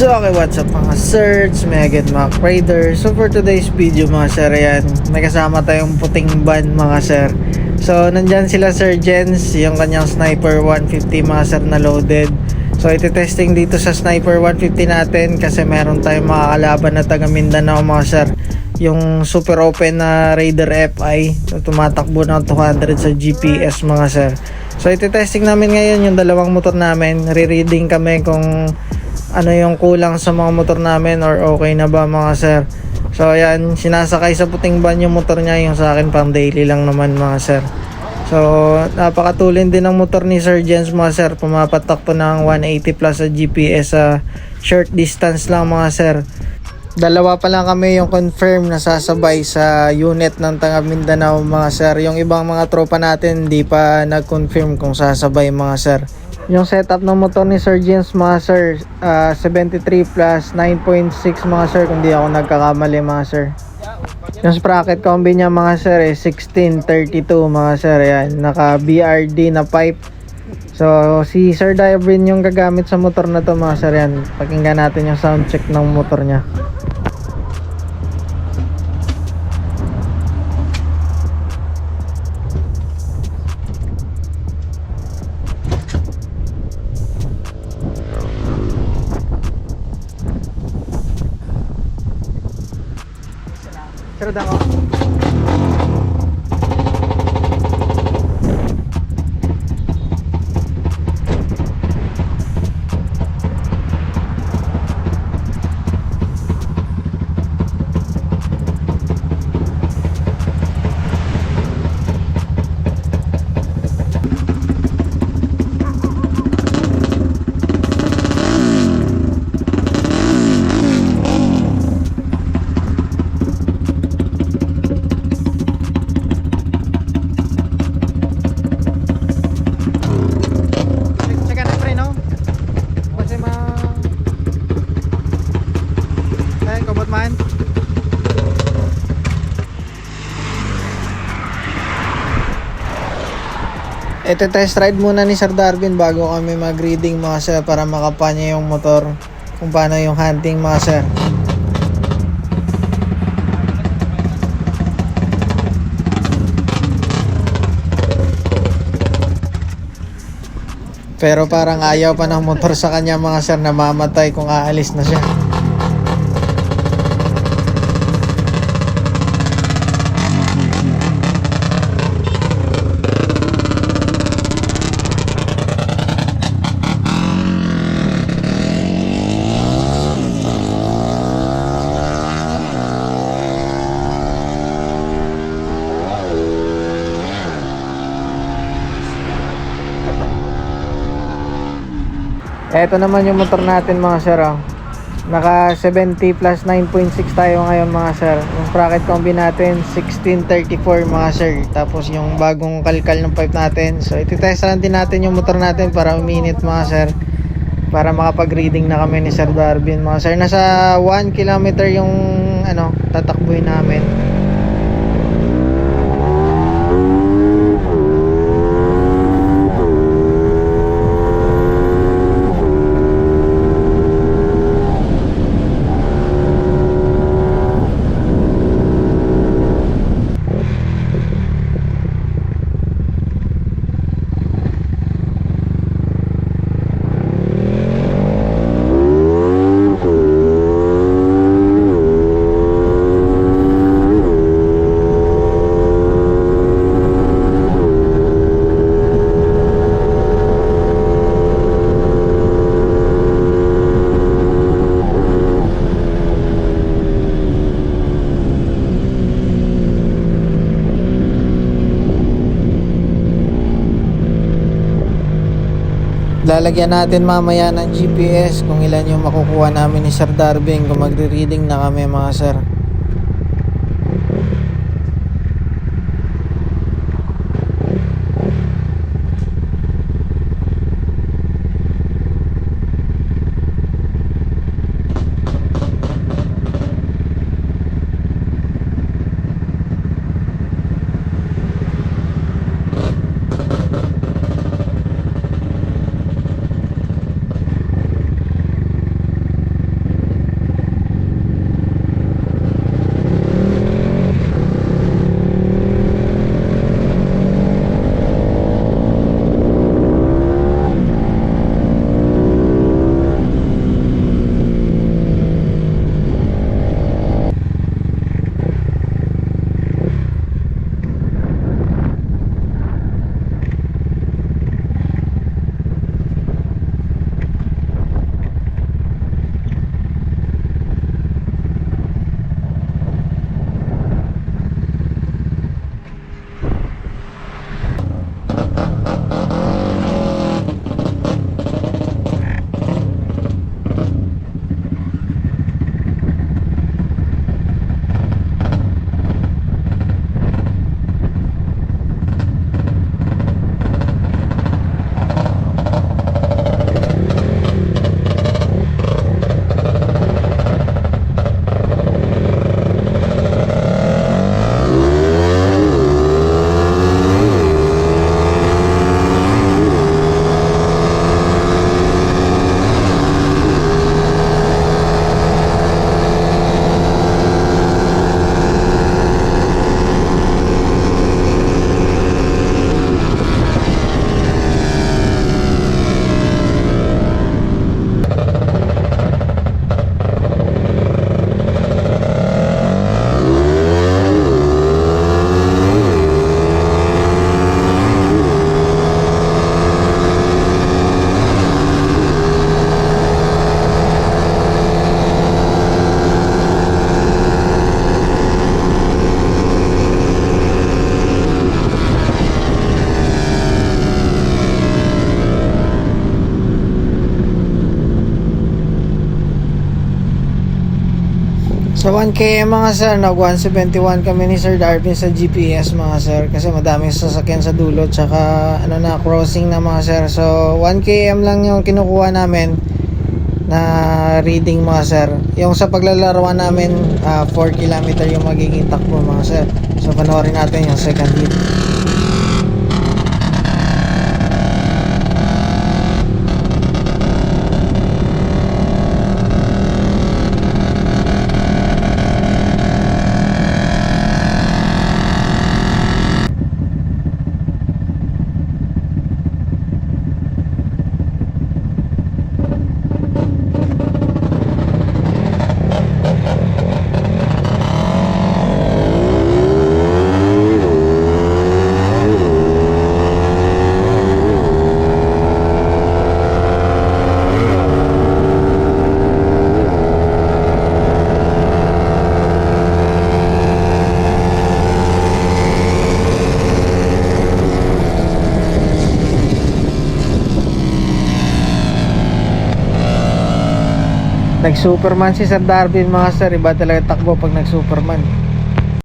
So okay, what's up mga search, Megan Mac Raider. So for today's video mga sir, ayan, may kasama tayong puting van mga sir. So nandyan sila Sir Jens, yung kanyang Sniper 150 mga sir na loaded. So iti-testing dito sa Sniper 150 natin kasi meron tayong mga kalaban na taga Mindanao mga sir. Yung super open na Raider FI, so, tumatakbo ng 200 sa GPS mga sir. So iti-testing namin ngayon yung dalawang motor namin. Re-reading kami kung ano yung kulang sa mga motor namin or okay na ba mga sir. So ayan, sinasakay sa puting van yung motor niya, yung sa akin pang daily lang naman mga sir. So napakatulin din ng motor ni Sir Jens mga sir, pumapatak po ng 180 plus sa GPS sa short distance lang mga sir. Dalawa pa lang kami yung confirm na sasabay sa unit ng Tanga Mindanao mga sir. Yung ibang mga tropa natin hindi pa nag-confirm kung sasabay mga sir. Yung setup ng motor ni Sir James mga sir, ah, 73 plus 9.6 mga sir kung di ako nagkakamali mga sir. Yung sprocket combi niya mga sir eh 1632 mga sir yan. Naka BRD na pipe. So si Sir Diabrin yung gagamit sa motor na to mga sir yan. Pakinggan natin yung sound check ng motor niya. Sir Dako. Check, Ito test ride muna ni Sir Darwin bago kami mag-reading mga sir para makapanya yung motor kung paano yung hunting mga sir. Pero parang ayaw pa ng motor sa kanya mga sir na mamatay kung aalis na siya. Ito naman yung motor natin mga sir. Oh. Naka 70 plus 9.6 tayo ngayon mga sir. Yung sprocket combi natin 1634 mga sir. Tapos yung bagong kalkal ng pipe natin. So ititest lang din natin yung motor natin para uminit mga sir. Para makapag-reading na kami ni Sir Darwin mga sir. Nasa 1 kilometer yung ano, tatakbuhin namin. Lalagyan natin mamaya ng GPS kung ilan yung makukuha namin ni Sir Darwin kung magre-reading na kami mga sir. Sa 1K mga sir, nag 171 kami ni Sir Darwin sa GPS mga sir kasi madaming sasakyan sa dulo tsaka ano na crossing na mga sir. So 1km lang yung kinukuha namin na reading mga sir. Yung sa paglalaroan namin ah, 4 km yung magiging takbo mga sir. So panoorin natin yung second hit. Nag-superman si Sir Darwin mga sir. Iba talaga takbo pag nag-superman.